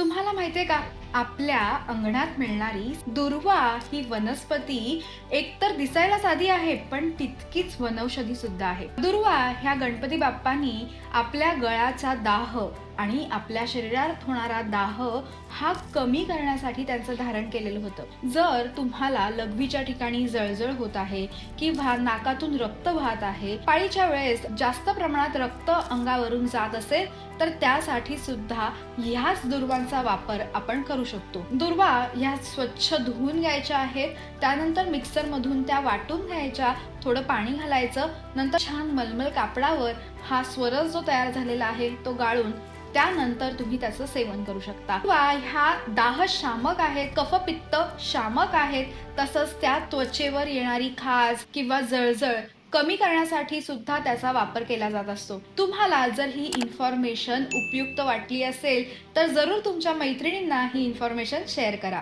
तुम्हाला माहितीये का? आपल्या अंगणात मिळणारी दुर्वा ही वनस्पती एकतर दिसायला साधी आहे पण तितकीच वनौषधी सुद्धा आहे. दुर्वा ह्या गणपती बाप्पांनी आपल्या गळाचा दाह आणि आपल्या शरीरात होणारा दाह हा कमी करण्यासाठी त्यांचं धारण केलेलं होतं. जर तुम्हाला लघवीच्या ठिकाणी जळजळ होत आहे किंवा नाकातून रक्त वाहत आहे पाळीच्या वेळेस जास्त प्रमाणात रक्त अंगावरून जात असेल तर त्यासाठी सुद्धा ह्याच दुर्वांचा वापर आपण करू शकतो. दुर्वा ह्या स्वच्छ धुवून घ्यायच्या आहेत त्यानंतर मिक्सरमधून त्या वाटून घ्यायच्या थोडं पाणी घालायचं नंतर छान मलमल कापडावर हा स्वरस जो तयार झालेला आहे तो गाळून त्यानंतर तुम्ही त्याचं सेवन करू शकता. ह्या दाह शामक आहेत कफपित्त शामक आहेत तसंच त्या त्वचेवर येणारी खाज किंवा जळजळ कमी करण्यासाठी सुद्धा त्याचा वापर केला जात असतो. तुम्हाला जर ही इन्फॉर्मेशन उपयुक्त वाटली असेल तर जरूर तुमच्या मैत्रिणींना ही इन्फॉर्मेशन शेअर करा.